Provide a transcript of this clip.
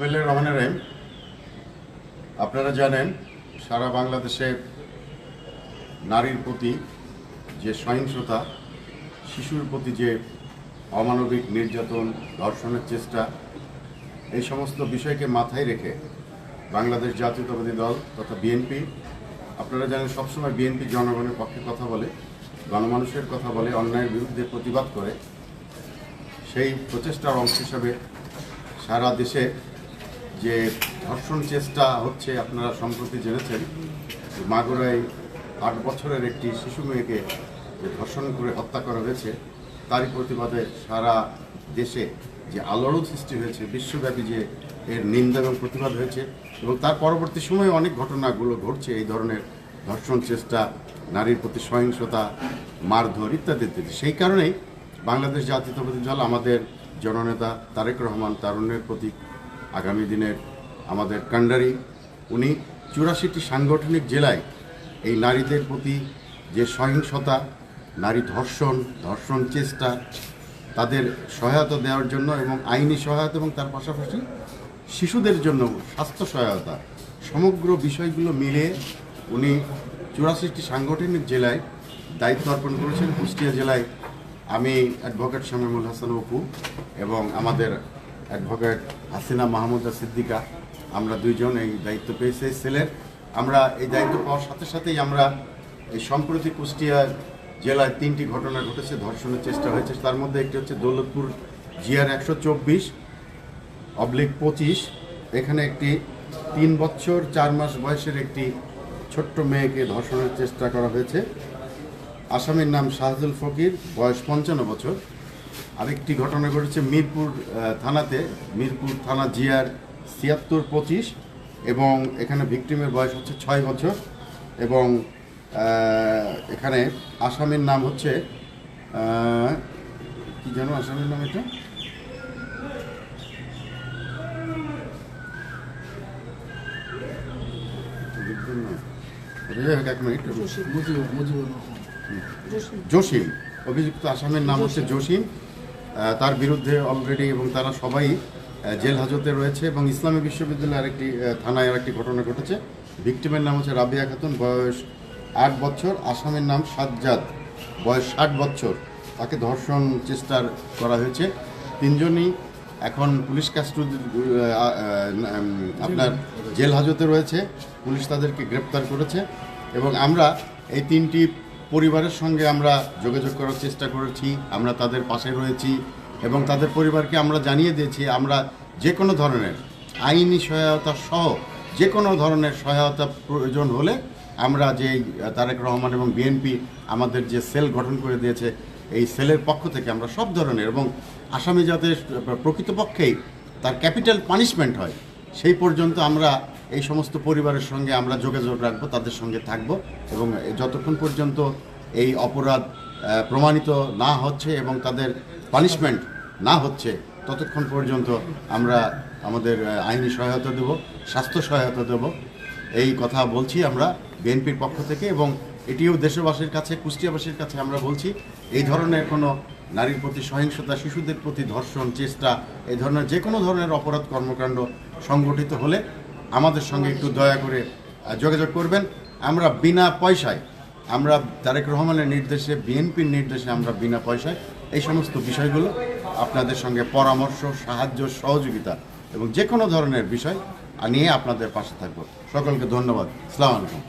বিসমিল্লাহির রহমানির রহিম আপনারা জানেন, সারা বাংলাদেশে নারীর প্রতি যে সহিংসতা, শিশুর প্রতি যে অমানবিক নির্যাতন, ধর্ষণের চেষ্টা, এই সমস্ত বিষয়কে মাথায় রেখে বাংলাদেশ জাতীয়তাবাদী দল তথা বিএনপি, আপনারা জানেন সবসময় বিএনপি জনগণের পক্ষে কথা বলে, গণমানুষের কথা বলে, অন্যায়ের বিরুদ্ধে প্রতিবাদ করে, সেই প্রচেষ্টার অংশ হিসাবে সারা দেশে যে ধর্ষণ চেষ্টা হচ্ছে আপনারা সম্প্রতি জেনেছেন মাগুরায় আট বছরের একটি শিশু মেয়েকে যে ধর্ষণ করে হত্যা করা হয়েছে, তারই প্রতিবাদে সারা দেশে যে আলোড়ন সৃষ্টি হয়েছে, বিশ্বব্যাপী যে এর নিন্দা এবং প্রতিবাদ হয়েছে এবং তার পরবর্তী সময়ে অনেক ঘটনাগুলো ঘটছে, এই ধরনের ধর্ষণ চেষ্টা, নারীর প্রতি সহিংসতা, মারধর ইত্যাদি ইত্যাদি। সেই কারণেই বাংলাদেশ জাতীয়তাবাদী দল, আমাদের জননেতা তারেক রহমান, তারুণ্যের প্রতীক আগামী দিনের আমাদের কান্ডারি উনি চুরাশিটি সাংগঠনিক জেলায় এই নারীদের প্রতি যে সহিংসতা, নারী ধর্ষণ ধর্ষণ চেষ্টা, তাদের সহায়তা দেওয়ার জন্য এবং আইনি সহায়তা এবং তার পাশাপাশি শিশুদের জন্য স্বাস্থ্য সহায়তা, সমগ্র বিষয়গুলো মিলে উনি চুরাশিটি সাংগঠনিক জেলায় দায়িত্ব অর্পণ করেছেন। কুষ্টিয়া জেলায় আমি অ্যাডভোকেট শামিমুল হাসান অপু এবং আমাদের অ্যাডভোকেট হাসিনা, মাহমুদা, সিদ্দিকা, আমরা দুইজন এই দায়িত্ব পেয়েছি সেলের। আমরা এই দায়িত্ব পাওয়ার সাথে সাথেই আমরা এই সম্প্রতি কুষ্টিয়া জেলায় তিনটি ঘটনা ঘটেছে, ধর্ষণের চেষ্টা হয়েছে। তার মধ্যে একটি হচ্ছে দৌলতপুর জিয়ার একশো চব্বিশ, অবলিক পঁচিশ। এখানে একটি তিন বছর, চার মাস বয়সের একটি ছোট্ট মেয়েকে ধর্ষণের চেষ্টা করা হয়েছে। আসামির নাম শাহজুল ফকির, বয়স পঞ্চান্ন বছর। আরেকটি ঘটনা ঘটেছে মিরপুর থানাতে। মিরপুর থানা জিয়ার ছিয়াত্তর পঁচিশ এবং এখানে ভিকটিমের বয়স হচ্ছে ছয় বছর এবং এখানে আসামির নাম হচ্ছে কি যেন আসামির নাম এটা? জসিম। অভিযুক্ত আসামের নাম হচ্ছে জসিম। তার বিরুদ্ধে অলরেডি এবং তারা সবাই জেল হাজতে রয়েছে এবং ইসলামী বিশ্ববিদ্যালয়ের আহ, থানায় আরেকটি ঘটনা ঘটেছে। ভিকটিমের নাম হচ্ছে রাবিয়া খাতুন বয়স আট বছর আসামের নাম সাজ্জাদ বয়স ষাট বছর। তাকে ধর্ষণ চেষ্টার করা হয়েছে। তিনজনই এখন পুলিশ কাস্টডি আপনার জেল হাজতে রয়েছে। পুলিশ তাদেরকে গ্রেপ্তার করেছে এবং আমরা এই তিনটি পরিবারের সঙ্গে আমরা যোগাযোগ করার চেষ্টা করেছি, আমরা তাদের পাশে রয়েছি এবং তাদের পরিবারকে আমরা জানিয়ে দিয়েছি, আমরা যে কোনো ধরনের আইনি সহায়তা সহ যে কোনো ধরনের সহায়তা প্রয়োজন হলে আমরা যে তারেক রহমান এবং বিএনপি আমাদের যে সেল গঠন করে দিয়েছে, এই সেলের পক্ষ থেকে আমরা সব ধরনের এবং আসামি যাতে প্রকৃতপক্ষেই তার ক্যাপিটাল পানিশমেন্ট হয়, সেই পর্যন্ত আমরা এই সমস্ত পরিবারের সঙ্গে আমরা যোগাযোগ রাখব, তাদের সঙ্গে থাকব এবং যতক্ষণ পর্যন্ত এই অপরাধ প্রমাণিত না হচ্ছে এবং তাদের পানিশমেন্ট না হচ্ছে, ততক্ষণ পর্যন্ত আমরা আমাদের আইনি সহায়তা দেব, স্বাস্থ্য সহায়তা দেব। এই কথা বলছি আমরা বিএনপির পক্ষ থেকে এবং এটিও দেশবাসীর কাছে, কুষ্টিয়াবাসীর কাছে আমরা বলছি, এই ধরনের কোনো নারীর প্রতি সহিংসতা, শিশুদের প্রতি ধর্ষণ, চেষ্টা এই ধরনের যে কোনো ধরনের অপরাধ কর্মকাণ্ড সংগঠিত হলে আমাদের সঙ্গে একটু দয়া করে যোগাযোগ করবেন। আমরা বিনা পয়সায়, আমরা তারেক রহমানের নির্দেশে, বিএনপির নির্দেশে আমরা বিনা পয়সায় এই সমস্ত বিষয়গুলো আপনাদের সঙ্গে পরামর্শ, সাহায্য, সহযোগিতা এবং যে কোনো ধরনের বিষয় নিয়ে আপনাদের পাশে থাকব। সকলকে ধন্যবাদ। সালাম আলাইকুম।